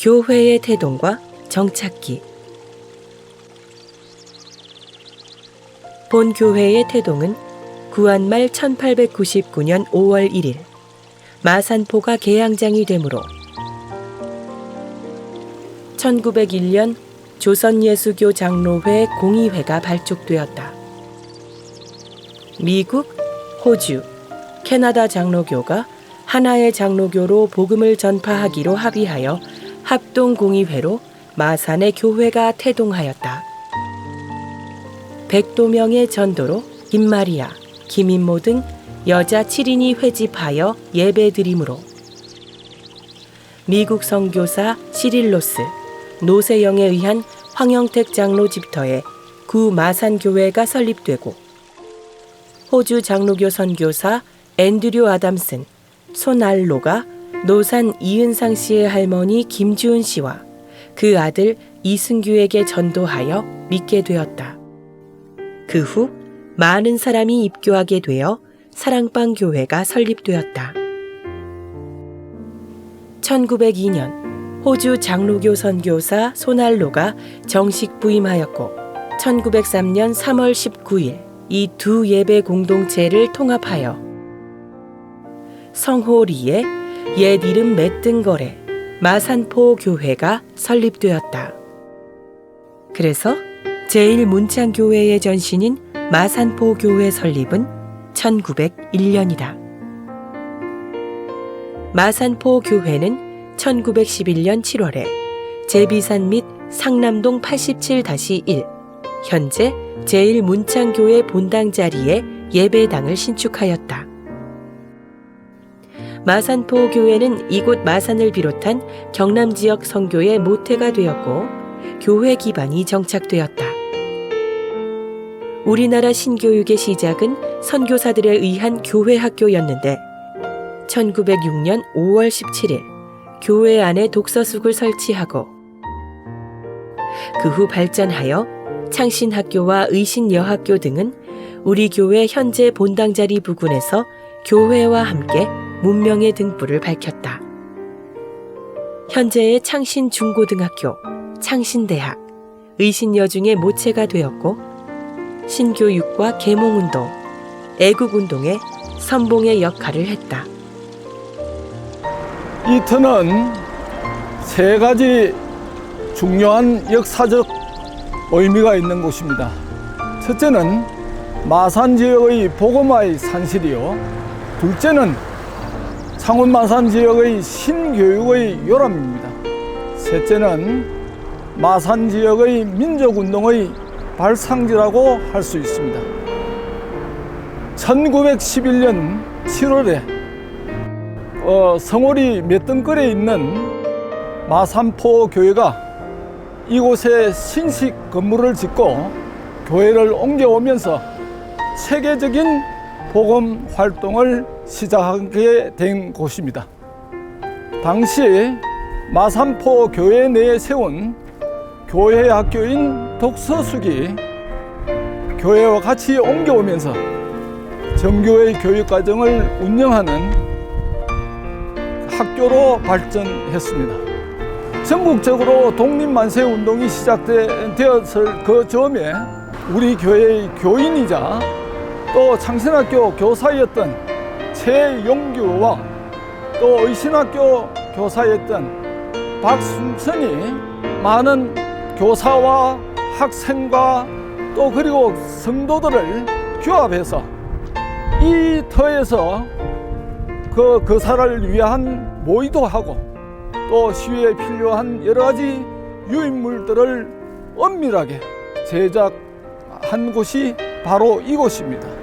교회의 태동과 정착기 본 교회의 태동은 구한말 1899년 5월 1일 마산포가 개항장이 되므로 1901년 조선예수교 장로회 공의회가 발족되었다. 미국, 호주, 캐나다 장로교가 하나의 장로교로 복음을 전파하기로 합의하여 합동공의회로 마산의 교회가 태동하였다. 백도명의 전도로 김마리아, 김인모 등 여자 7인이 회집하여 예배드림으로 미국 선교사 시릴로스, 노세영에 의한 황영택 장로 집터에 구 마산교회가 설립되고 호주 장로교 선교사 앤드류 아담슨, 손알로가 노산 이은상 씨의 할머니 김주은 씨와 그 아들 이승규에게 전도하여 믿게 되었다. 그 후 많은 사람이 입교하게 되어 사랑방 교회가 설립되었다. 1902년 호주 장로교 선교사 손알로가 정식 부임하였고 1903년 3월 19일 이 두 예배 공동체를 통합하여 성호리의 옛 이름 맷등거래 마산포 교회가 설립되었다. 그래서 제1문창교회의 전신인 마산포 교회 설립은 1901년이다. 마산포 교회는 1911년 7월에 제비산 및 상남동 87-1 현재 제1문창교회 본당 자리에 예배당을 신축하였다. 마산포 교회는 이곳 마산을 비롯한 경남 지역 선교의 모태가 되었고 교회 기반이 정착되었다. 우리나라 신교육의 시작은 선교사들에 의한 교회 학교였는데 1906년 5월 17일 교회 안에 독서숙을 설치하고 그 후 발전하여 창신학교와 의신여학교 등은 우리 교회 현재 본당 자리 부근에서 교회와 함께 문명의 등불을 밝혔다. 현재의 창신 중고등학교, 창신대학, 의신여중의 모체가 되었고 신교육과 계몽운동, 애국운동의 선봉의 역할을 했다. 이 터는 세 가지 중요한 역사적 의미가 있는 곳입니다. 첫째는 마산 지역의 보고마의 산실이요. 둘째는 창원 마산 지역의 신교육의 요람입니다. 셋째는 마산 지역의 민족운동의 발상지라고 할 수 있습니다. 1911년 7월에 어, 성월이 맷등거리에 있는 마산포 교회가 이곳에 신식 건물을 짓고 교회를 옮겨오면서 세계적인 복음 활동을 시작하게 된 곳입니다. 당시 마산포 교회 내에 세운 교회 학교인 독서숙이 교회와 같이 옮겨오면서 정교의 교육 과정을 운영하는 학교로 발전했습니다. 전국적으로 독립만세 운동이 시작되었을 그 즈음에 우리 교회의 교인이자 또 창신학교 교사였던 최용규와 또 의신학교 교사였던 박순천이 많은 교사와 학생과 또 그리고 성도들을 규합해서 이 터에서 그 거사를 위한 모의도 하고 또 시위에 필요한 여러 가지 유인물들을 엄밀하게 제작한 곳이 바로 이곳입니다.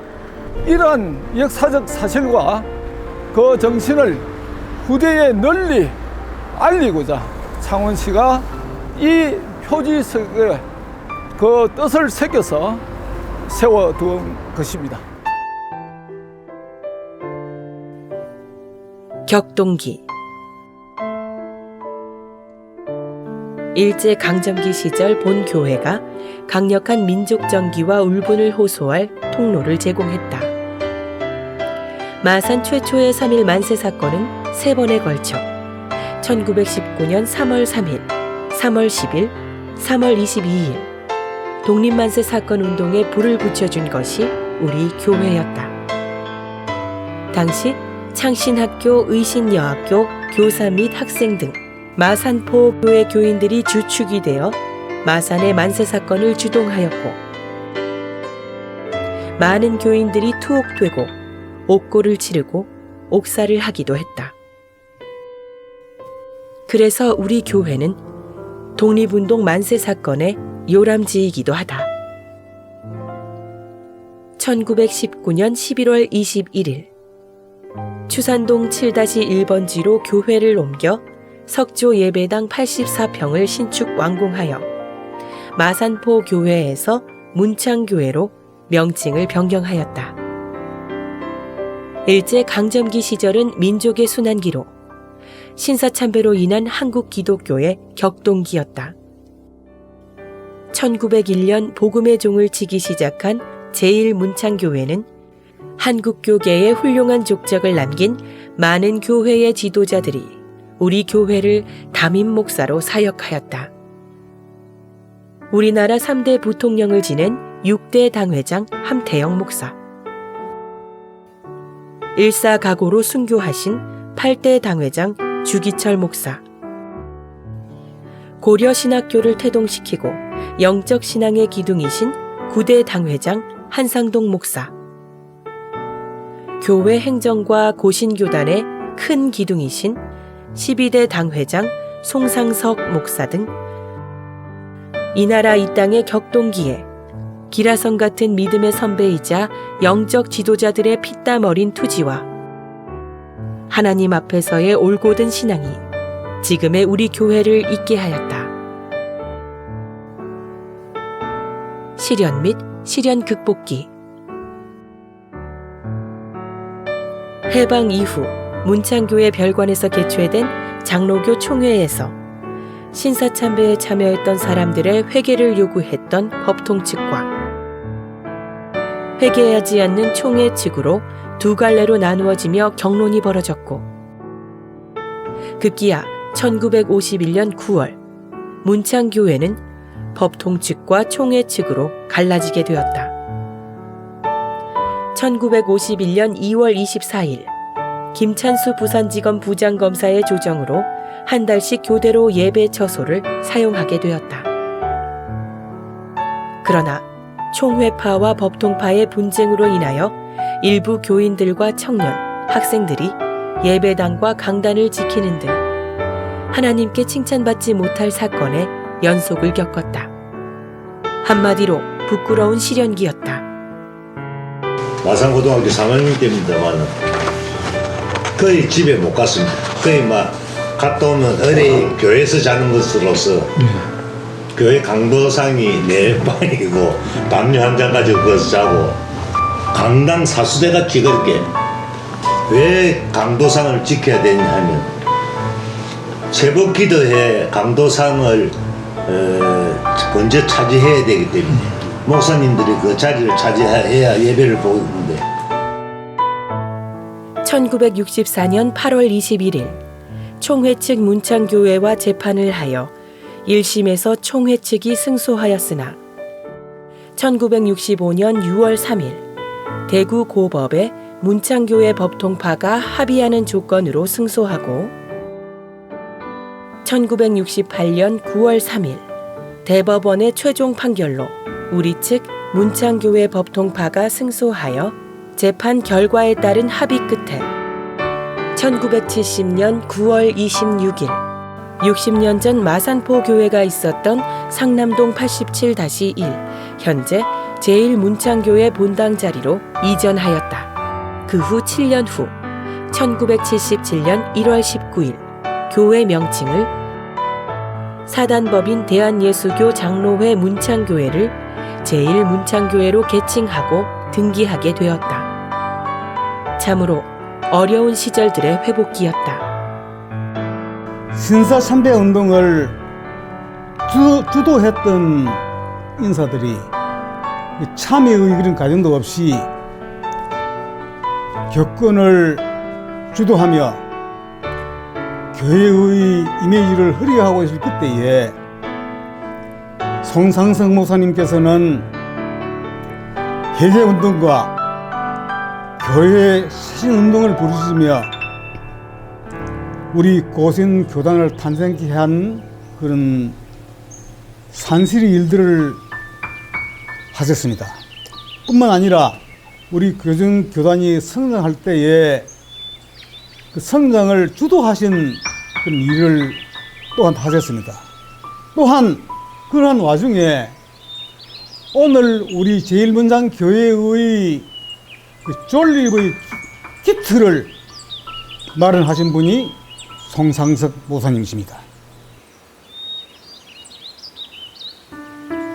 이러한 역사적 사실과 그 정신을 후대에 널리 알리고자 창원시가 이 표지석에 그 뜻을 새겨서 세워둔 것입니다. 격동기 일제 강점기 시절 본 교회가 강력한 민족 정기와 울분을 호소할 통로를 제공했다. 마산 최초의 3.1 만세 사건은 세 번에 걸쳐 1919년 3월 3일, 3월 10일, 3월 22일 독립만세 사건 운동에 불을 붙여준 것이 우리 교회였다. 당시 창신학교, 의신여학교, 교사 및 학생 등 마산포 교회 교인들이 주축이 되어 마산의 만세 사건을 주동하였고 많은 교인들이 투옥되고 옥고를 치르고 옥사를 하기도 했다. 그래서 우리 교회는 독립운동 만세 사건의 요람지이기도 하다. 1919년 11월 21일 추산동 7-1번지로 교회를 옮겨 석조 예배당 84평을 신축 완공하여 마산포 교회에서 문창교회로 명칭을 변경하였다. 일제 강점기 시절은 민족의 순환기로 신사참배로 인한 한국 기독교의 격동기였다. 1901년 복음의 종을 치기 시작한 제1문창교회는 한국교계의 훌륭한 족적을 남긴 많은 교회의 지도자들이 우리 교회를 담임 목사로 사역하였다. 우리나라 3대 부통령을 지낸 6대 당회장 함태영 목사. 일사가고로 순교하신 8대 당회장 주기철 목사. 고려 신학교를 태동시키고 영적 신앙의 기둥이신 9대 당회장 한상동 목사. 교회 행정과 고신교단의 큰 기둥이신 12대 당회장 송상석 목사 등 이 나라 이 땅의 격동기에 기라성 같은 믿음의 선배이자 영적 지도자들의 피땀 어린 투지와 하나님 앞에서의 올곧은 신앙이 지금의 우리 교회를 있게 하였다. 시련 및 시련 극복기 해방 이후 문창교회 별관에서 개최된 장로교 총회에서 신사 참배에 참여했던 사람들의 회개를 요구했던 법통 측과 회개하지 않는 총회 측으로 두 갈래로 나누어지며 경론이 벌어졌고 급기야 1951년 9월 문창교회는 법통 측과 총회 측으로 갈라지게 되었다. 1951년 2월 24일 김찬수 부산지검 부장검사의 조정으로 한 달씩 교대로 예배 처소를 사용하게 되었다. 그러나 총회파와 법통파의 분쟁으로 인하여 일부 교인들과 청년, 학생들이 예배당과 강단을 지키는 등 하나님께 칭찬받지 못할 사건에 연속을 겪었다. 한마디로 부끄러운 시련기였다. 마산고등학교 3학년 때입니다만 거의 집에 못 갔습니다. 거의 막 갔다 오면 어디 교회에서 자는 것으로서 교회 강도상이 내 방이고 담요 한장 가지고 거기서 자고 강당 사수대같이 그렇게 왜 강도상을 지켜야 되냐 하면 제법 기도해 강도상을 어, 먼저 차지해야 되기 때문에 목사님들이 그 자리를 차지해야 예배를 보는데 1964년 8월 21일 총회 측 문창교회와 재판을 하여 1심에서 총회 측이 승소하였으나 1965년 6월 3일 대구 고법에 문창교회 법통파가 합의하는 조건으로 승소하고 1968년 9월 3일 대법원의 최종 판결로 우리 측 문창교회 법통파가 승소하여 재판 결과에 따른 합의 끝에 1970년 9월 26일 60년 전 마산포 교회가 있었던 상남동 87-1 현재 제1문창교회 본당 자리로 이전하였다. 그 후 7년 후 1977년 1월 19일 교회 명칭을 사단법인 대한예수교 장로회 문창교회를 제1문창교회로 개칭하고 등기하게 되었다. 참으로 어려운 시절들의 회복기였다. 신사 참배 운동을 주, 주도했던 인사들이 참여의 그런 과정도 없이 격언을 주도하며 교회의 이미지를 흐리하고 있을 그때에 송상석 목사님께서는 해제운동과 교회 신운동을 부르시며 우리 고신 교단을 탄생케 한 그런 산실의 일들을 하셨습니다. 뿐만 아니라 우리 교정 교단이 성장할 때에 그 성장을 주도하신 그런 일을 또한 하셨습니다. 또한 그러한 와중에 오늘 우리 제일문장 교회의 그 존립의 기틀을 마련하신 분이 송상석 모사님이십니다.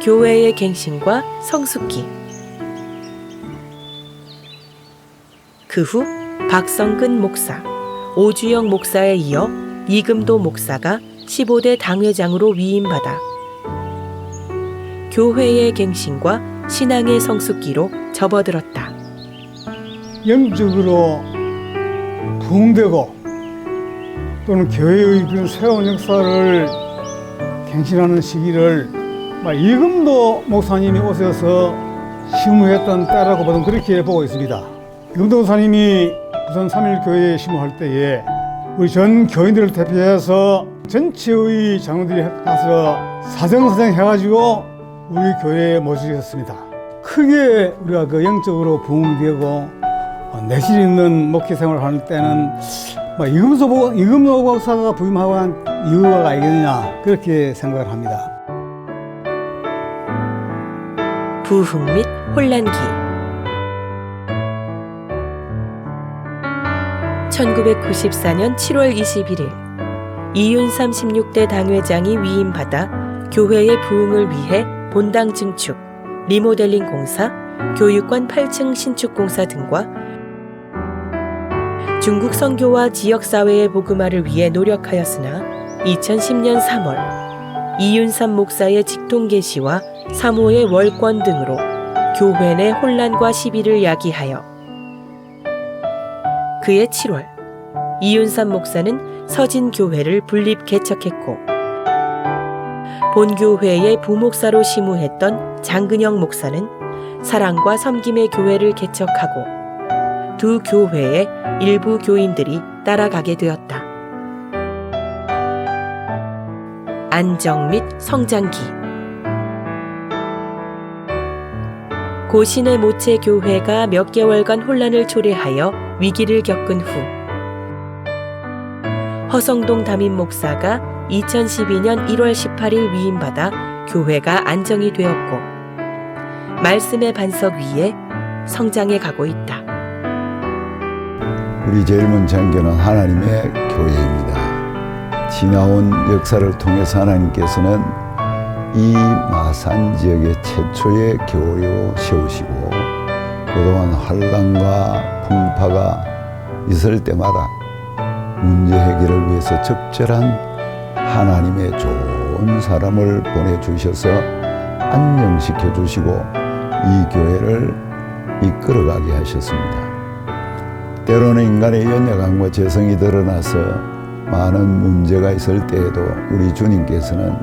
교회의 갱신과 성숙기. 그 후 박성근 목사, 오주영 목사에 이어 이금도 목사가 15대 당회장으로 위임받아 교회의 갱신과 신앙의 성숙기로 접어들었다. 영적으로 부흥되고 또는 교회의 그런 새로운 역사를 갱신하는 시기를 막 이금도 목사님이 오셔서 심우했던 때라고 보면 그렇게 보고 있습니다. 이금도 목사님이 부산 3일 교회에 심우할 때에 우리 전 교인들을 대표해서 전체의 장로들이 가서 사정사정 해가지고 우리 교회에 모시셨습니다. 크게 우리가 그 영적으로 부흥되고 어, 내실 있는 목회 생활을 하는 때는 뭐 이금소 보- 이금노 박사가 부임하고 한 이유가 아니겠느냐 그렇게 생각을 합니다. 부흥 및 혼란기 1994년 7월 21일 이윤삼 16대 당회장이 위임받아 교회의 부흥을 위해 본당 증축, 리모델링 공사, 교육관 8층 신축 공사 등과 중국 선교와 지역 사회의 복음화를 위해 노력하였으나 2010년 3월 이윤삼 목사의 직통 계시와 사모의 월권 등으로 교회 내 혼란과 시비를 야기하여 그해 7월 이윤삼 목사는 서진 교회를 분립 개척했고 본교회의 부목사로 심우했던 장근영 목사는 사랑과 섬김의 교회를 개척하고 두 교회의 일부 교인들이 따라가게 되었다. 안정 및 성장기 고신의 모체 교회가 몇 개월간 혼란을 초래하여 위기를 겪은 후 허성동 담임 목사가 2012년 1월 18일 위임받아 교회가 안정이 되었고 말씀의 반석 위에 성장해 가고 있다. 우리 제일문 장교는 하나님의 교회입니다. 지나온 역사를 통해서 하나님께서는 이 마산 지역의 최초의 교회로 세우시고 그동안 환란과 풍파가 있을 때마다 문제 해결을 위해서 적절한 하나님의 좋은 사람을 보내주셔서 안정시켜 주시고 이 교회를 이끌어가게 하셨습니다. 때로는 인간의 연약함과 재성이 드러나서 많은 문제가 있을 때에도 우리 주님께서는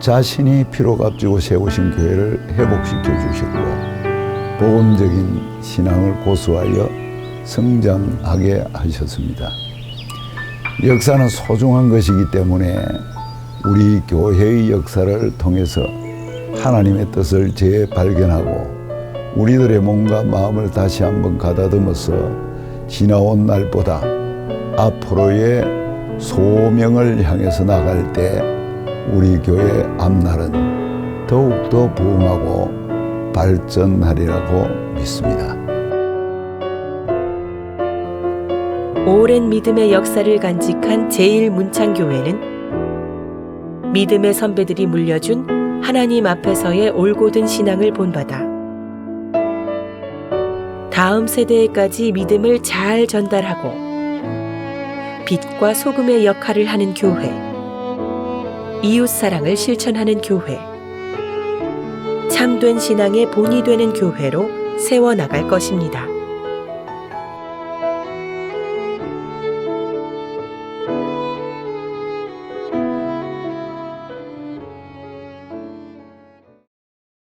자신이 피로 값지고 세우신 교회를 회복시켜 주셨고 복음적인 신앙을 고수하여 성장하게 하셨습니다. 역사는 소중한 것이기 때문에 우리 교회의 역사를 통해서 하나님의 뜻을 재발견하고 우리들의 몸과 마음을 다시 한번 가다듬어서 지나온 날보다 앞으로의 소명을 향해서 나갈 때 우리 교회 앞날은 더욱더 부흥하고 발전하리라고 믿습니다. 오랜 믿음의 역사를 간직한 제1문창교회는 믿음의 선배들이 물려준 하나님 앞에서의 올곧은 신앙을 본받아 다음 세대에까지 믿음을 잘 전달하고 빛과 소금의 역할을 하는 교회, 이웃 사랑을 실천하는 교회, 참된 신앙의 본이 되는 교회로 세워나갈 것입니다.